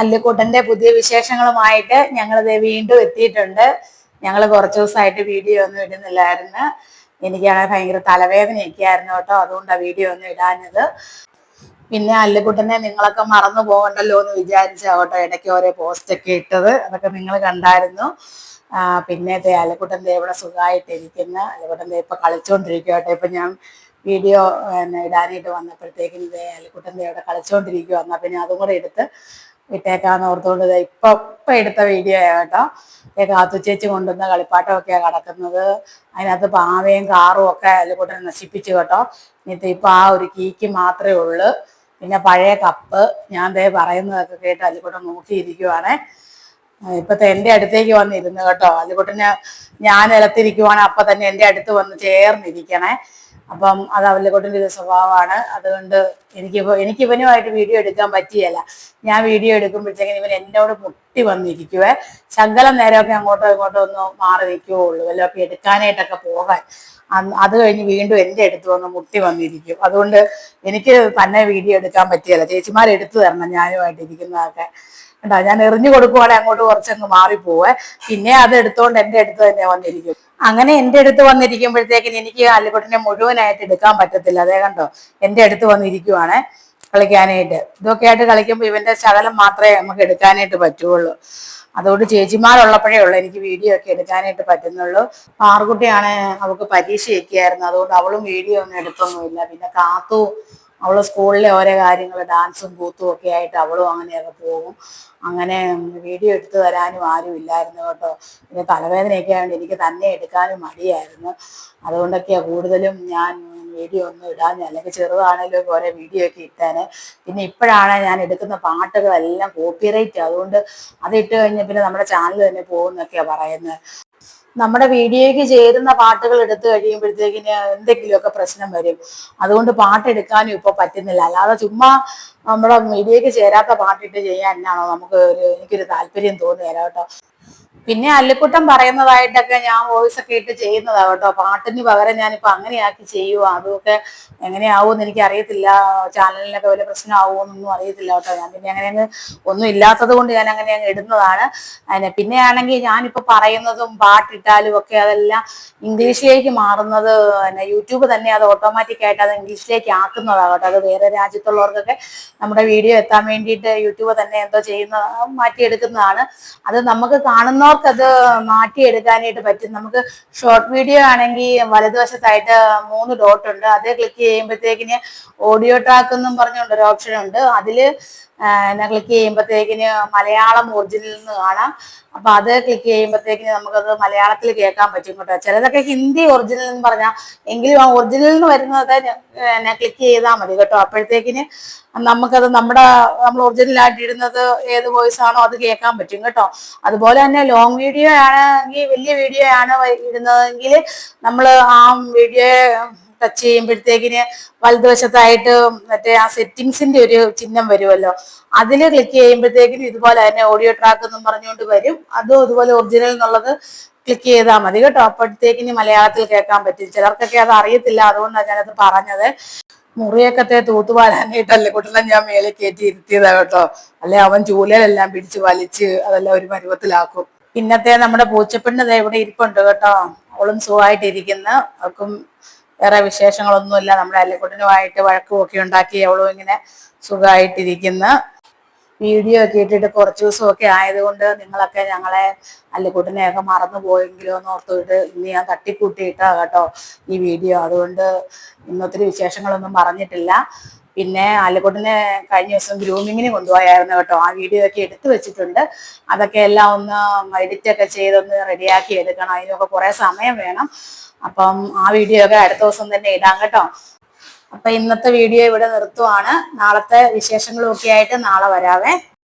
അല്ലിക്കുട്ടന്റെ പുതിയ വിശേഷങ്ങളുമായിട്ട് ഞങ്ങൾ വീണ്ടും എത്തിയിട്ടുണ്ട്. ഞങ്ങൾ കുറച്ച് ദിവസമായിട്ട് വീഡിയോ ഒന്നും ഇടുന്നില്ലായിരുന്നു. എനിക്കാണെങ്കിൽ ഭയങ്കര തലവേദനയൊക്കെ ആയിരുന്നു കേട്ടോ. അതുകൊണ്ടാണ് വീഡിയോ ഒന്നും ഇടാഞ്ഞത്. പിന്നെ അല്ലിക്കുട്ടനെ നിങ്ങളൊക്കെ മറന്നു പോകണ്ടല്ലോ എന്ന് വിചാരിച്ചാ കേട്ടോ ഇടയ്ക്ക് ഓരോ പോസ്റ്റൊക്കെ ഇട്ടത്. അതൊക്കെ നിങ്ങൾ കണ്ടായിരുന്നു. പിന്നെ ദേ ഇവിടെ സുഖമായിട്ടിരിക്കുന്ന അലക്കുട്ടൻ ദേ ഇപ്പൊ കളിച്ചോണ്ടിരിക്കുക കേട്ടോ. ഇപ്പൊ ഞാൻ വീഡിയോ ഇടാനായിട്ട് വന്നപ്പോഴത്തേക്കും ദേ ഇവിടെ കളിച്ചോണ്ടിരിക്കുക എന്നാ പിന്നെ അതും കൂടെ എടുത്ത് വിട്ടേക്കാന്ന് ഓർത്തുകൊണ്ട് ഇപ്പൊ ഇപ്പൊ എടുത്ത വീഡിയോ കേട്ടോ. കാത്തു ചേച്ചി കൊണ്ടുവന്ന കളിപ്പാട്ടമൊക്കെയാണ് കിടക്കുന്നത്. അതിനകത്ത് പാവയും കാറും ഒക്കെ അലക്കുട്ടൻ നശിപ്പിച്ചു കേട്ടോ. ഇനിയിപ്പോ ഇപ്പൊ ആ ഒരു കീക്ക് മാത്രമേ ഉള്ളൂ. പിന്നെ പഴയ കപ്പ് ഞാൻ ദേ പറയുന്നതൊക്കെ കേട്ട് അല്ലിക്കുട്ടൻ നോക്കിയിരിക്കുവാണേ. ഇപ്പത്തെ എന്റെ അടുത്തേക്ക് വന്നിരുന്നു കേട്ടോ. അല്ലിക്കുട്ടന് ഞാൻ നിലത്തിരിക്കുവാണെ. അപ്പൊ തന്നെ എന്റെ അടുത്ത് വന്ന് ചേർന്നിരിക്കണേ. അപ്പം അത് അവലക്കോട്ടിന്റെ ഒരു സ്വഭാവമാണ്. അതുകൊണ്ട് എനിക്ക് എനിക്ക് ഇവനുമായിട്ട് വീഡിയോ എടുക്കാൻ പറ്റിയല്ല. ഞാൻ വീഡിയോ എടുക്കുമ്പോഴത്തേക്കും ഇവൻ എന്നോട് മുട്ടി വന്നിരിക്കുവേ. ശകലം നേരമൊക്കെ അങ്ങോട്ടോ ഇങ്ങോട്ടോ ഒന്ന് മാറി നിൽക്കുകയുള്ളൂ. വല്ലതൊക്കെ എടുക്കാനായിട്ടൊക്കെ പോകാൻ. അത് കഴിഞ്ഞ് വീണ്ടും എന്റെ അടുത്ത് വന്ന് മുട്ടി വന്നിരിക്കും. അതുകൊണ്ട് എനിക്ക് തന്നെ വീഡിയോ എടുക്കാൻ പറ്റിയല്ല. ചേച്ചിമാർ എടുത്തു തരണം ഞാനുമായിട്ട് ഇരിക്കുന്നതൊക്കെ. കേട്ടോ ഞാൻ എറിഞ്ഞു കൊടുക്കുവാണെങ്കിൽ അങ്ങോട്ട് കുറച്ചങ്ങ് മാറിപ്പോവേ. പിന്നെ അത് എടുത്തുകൊണ്ട് എന്റെ അടുത്ത് തന്നെ വന്നിരിക്കും. അങ്ങനെ എന്റെ അടുത്ത് വന്നിരിക്കുമ്പോഴത്തേക്കിന് എനിക്ക് അല്ലിക്കുട്ടിനെ മുഴുവനായിട്ട് എടുക്കാൻ പറ്റത്തില്ല. അതേ കണ്ടോ? എന്റെ അടുത്ത് വന്നിരിക്കുവാണ് കളിക്കാനായിട്ട്. ഇതൊക്കെ ആയിട്ട് കളിക്കുമ്പോൾ ഇവന്റെ ശകലം മാത്രമേ നമുക്ക് എടുക്കാനായിട്ട് പറ്റുള്ളൂ. അതുകൊണ്ട് ചേച്ചിമാരുള്ളപ്പോഴേ ഉള്ളൂ എനിക്ക് വീഡിയോ ഒക്കെ എടുക്കാനായിട്ട് പറ്റുന്നുള്ളൂ. പാറുകുട്ടിയാണ് അവൾക്ക് പരീക്ഷയൊക്കെ ആയിരുന്നു. അതുകൊണ്ട് അവളും വീഡിയോ ഒന്നും എടുത്തൊന്നുമില്ല. പിന്നെ കാത്തു അവൾ സ്കൂളിലെ ഓരോ കാര്യങ്ങൾ ഡാൻസും കൂത്തും ഒക്കെ ആയിട്ട് അവളും അങ്ങനെയൊക്കെ പോകും. അങ്ങനെ വീഡിയോ എടുത്തു തരാനും ആരും ഇല്ലായിരുന്നു കേട്ടോ. പിന്നെ തലവേദനയൊക്കെ ആയതുകൊണ്ട് എനിക്ക് തന്നെ എടുക്കാനും മടിയായിരുന്നു. അതുകൊണ്ടൊക്കെയാ കൂടുതലും ഞാൻ വീഡിയോ ഒന്നും ഇടാൻ അല്ലെങ്കിൽ ചെറുതാണേലും ഓരോ വീഡിയോ ഒക്കെ ഇട്ടാൻ പിന്നെ ഇപ്പോഴാണ് ഞാൻ എടുക്കുന്ന പാട്ടുകളെല്ലാം കോപ്പിറൈറ്റ് അതുകൊണ്ട് അത് ഇട്ട് കഴിഞ്ഞാൽ പിന്നെ നമ്മുടെ ചാനൽ തന്നെ പോകുന്നൊക്കെയാ പറയുന്നത്. നമ്മുടെ വീഡിയോയ്ക്ക് ചേരുന്ന പാട്ടുകൾ എടുത്തു കഴിയുമ്പോഴത്തേക്കിന് എന്തെങ്കിലുമൊക്കെ പ്രശ്നം വരും. അതുകൊണ്ട് പാട്ട് എടുക്കാനും ഇപ്പൊ പറ്റുന്നില്ല. അല്ലാതെ ചുമ്മാ നമ്മുടെ വീഡിയോയ്ക്ക് ചേരാത്ത പാട്ടിട്ട് ചെയ്യാൻ എന്നാണോ നമുക്ക് ഒരു എനിക്കൊരു താല്പര്യം തോന്നുകയില്ല കേട്ടോ. പിന്നെ അല്ലിക്കുട്ടം പറയുന്നതായിട്ടൊക്കെ ഞാൻ വോയിസ് ഒക്കെ ഇട്ട് ചെയ്യുന്നതാ കേട്ടോ. പാട്ടിന് പകരം ഞാനിപ്പോ അങ്ങനെയാക്കി ചെയ്യുക അതൊക്കെ എങ്ങനെയാവുമെന്ന് എനിക്ക് അറിയത്തില്ല ചാനലിനൊക്കെ വലിയ പ്രശ്നമാവുമെന്നൊന്നും അറിയത്തില്ല കേട്ടോ. ഞാൻ പിന്നെ അങ്ങനെ അങ്ങ് ഒന്നും ഇല്ലാത്തത് കൊണ്ട് ഞാൻ അങ്ങനെ അങ്ങ് ഇടുന്നതാണ്. അതിനെ പിന്നെ ആണെങ്കിൽ ഞാനിപ്പോ പറയുന്നതും പാട്ടിട്ടാലും ഒക്കെ അതെല്ലാം ഇംഗ്ലീഷിലേക്ക് മാറുന്നത് പിന്നെ യൂട്യൂബ് തന്നെ അത് ഓട്ടോമാറ്റിക് ആയിട്ട് അത് ഇംഗ്ലീഷിലേക്ക് ആക്കുന്നതാണ് കേട്ടോ. അത് വേറെ രാജ്യത്തുള്ളവർക്കൊക്കെ നമ്മുടെ വീഡിയോ എത്താൻ വേണ്ടിയിട്ട് യൂട്യൂബ് തന്നെ എന്തോ ചെയ്യുന്ന മാറ്റിയെടുക്കുന്നതാണ്. അത് നമുക്ക് കാണുന്നവർക്ക് അത് മാറ്റിയെടുക്കാനായിട്ട് പറ്റും. നമുക്ക് ഷോർട്ട് വീഡിയോ ആണെങ്കിൽ വലതുവശത്തായിട്ട് മൂന്ന് ഡോട്ട് ഉണ്ട്. അത് ക്ലിക്ക് ചെയ്യുമ്പോഴത്തേക്കിന് ഓഡിയോ ട്രാക്ക് എന്നും പറഞ്ഞുകൊണ്ട് ഒരു ഓപ്ഷൻ ഉണ്ട്. അതിൽ എന്നാ ക്ലിക്ക് ചെയ്യുമ്പോഴത്തേക്കിന് മലയാളം ഒറിജിനൽ എന്ന് കാണാം. അപ്പൊ അത് ക്ലിക്ക് ചെയ്യുമ്പോഴത്തേക്കിന് നമുക്കത് മലയാളത്തിൽ കേൾക്കാൻ പറ്റും കേട്ടോ. ചിലതൊക്കെ ഹിന്ദി ഒറിജിനൽ എന്ന് പറഞ്ഞാൽ എങ്കിലും ആ ഒറിജിനൽ എന്ന് വരുന്നത് ഞാൻ ക്ലിക്ക് ചെയ്താൽ മതി കേട്ടോ. അപ്പോഴത്തേക്കിന് നമുക്കത് നമ്മുടെ നമ്മൾ ഒറിജിനൽ ആയിട്ട് ഇടുന്നത് ഏത് വോയിസ് ആണോ അത് കേൾക്കാൻ പറ്റും കേട്ടോ. അതുപോലെ തന്നെ ലോങ് വീഡിയോ ആണെങ്കിൽ വലിയ വീഡിയോ ആണ് ഇടുന്നതെങ്കിൽ നമ്മൾ ആ വീഡിയോ ടച്ച് ചെയ്യുമ്പോഴത്തേക്കിന് വലതുവശത്തായിട്ട് മറ്റേ ആ സെറ്റിങ്സിന്റെ ഒരു ചിഹ്നം വരുമല്ലോ. അതിൽ ക്ലിക്ക് ചെയ്യുമ്പോഴത്തേക്കിന് ഇതുപോലെ തന്നെ ഓഡിയോ ട്രാക്ക് എന്നും പറഞ്ഞുകൊണ്ട് വരും. അതും അതുപോലെ ഒറിജിനൽ എന്നുള്ളത് ക്ലിക്ക് ചെയ്താൽ മതി കേട്ടോ. അപ്പോഴത്തേക്കിന് മലയാളത്തിൽ കേൾക്കാൻ പറ്റും. ചിലർക്കൊക്കെ അത് അറിയത്തില്ല. അതുകൊണ്ടാണ് ഞാനത് പറഞ്ഞത്. മുറിയൊക്കത്തെ തൂത്തുപാലാനായിട്ടല്ലേ കുട്ടനെ ഞാൻ മേലെ കയറ്റി ഇരുത്തിയതാ കേട്ടോ. അല്ലെ? അവൻ ചൂലയിലെല്ലാം പിടിച്ച് വലിച്ച് അതെല്ലാം ഒരു പരുവത്തിലാക്കും. പിന്നത്തെ നമ്മുടെ പൂച്ചപ്പെണ്ണ് ഇവിടെ ഇരിപ്പുണ്ട് കേട്ടോ. അവളും സുഖമായിട്ടിരിക്കുന്ന. അവൾക്കും വേറെ വിശേഷങ്ങളൊന്നുമില്ല. നമ്മുടെ അല്ലിക്കുട്ടനുമായിട്ട് വഴക്കുമൊക്കെ ഉണ്ടാക്കി അവളും ഇങ്ങനെ സുഖമായിട്ടിരിക്കുന്ന. വീഡിയോ ഒക്കെ ഇട്ടിട്ട് കുറച്ച് ദിവസമൊക്കെ ആയതുകൊണ്ട് നിങ്ങളൊക്കെ ഞങ്ങളെ അല്ലിക്കുട്ടനെയൊക്കെ മറന്നു പോയെങ്കിലോ എന്ന് ഓർത്തുവിട്ട് ഇന്ന് ഞാൻ തട്ടിക്കൂട്ടിയിട്ടാ കേട്ടോ ഈ വീഡിയോ. അതുകൊണ്ട് ഇന്നൊത്തിരി വിശേഷങ്ങളൊന്നും പറഞ്ഞിട്ടില്ല. പിന്നെ ആലക്കോട്ടിനെ കഴിഞ്ഞ ദിവസം ഗ്രൂമിങ്ങിന് കൊണ്ടുപോയായിരുന്നു കേട്ടോ. ആ വീഡിയോ ഒക്കെ എടുത്തു വെച്ചിട്ടുണ്ട്. അതൊക്കെ എല്ലാം ഒന്ന് എഡിറ്റ് ഒക്കെ ചെയ്തൊന്ന് റെഡിയാക്കി എടുക്കണം. അതിനൊക്കെ കുറേ സമയം വേണം. അപ്പം ആ വീഡിയോ ഒക്കെ അടുത്ത ദിവസം തന്നെ ഇടാം കേട്ടോ. അപ്പൊ ഇന്നത്തെ വീഡിയോ ഇവിടെ നിർത്തുവാണ്. നാളത്തെ വിശേഷങ്ങളും ഒക്കെ ആയിട്ട് നാളെ വരാവേ.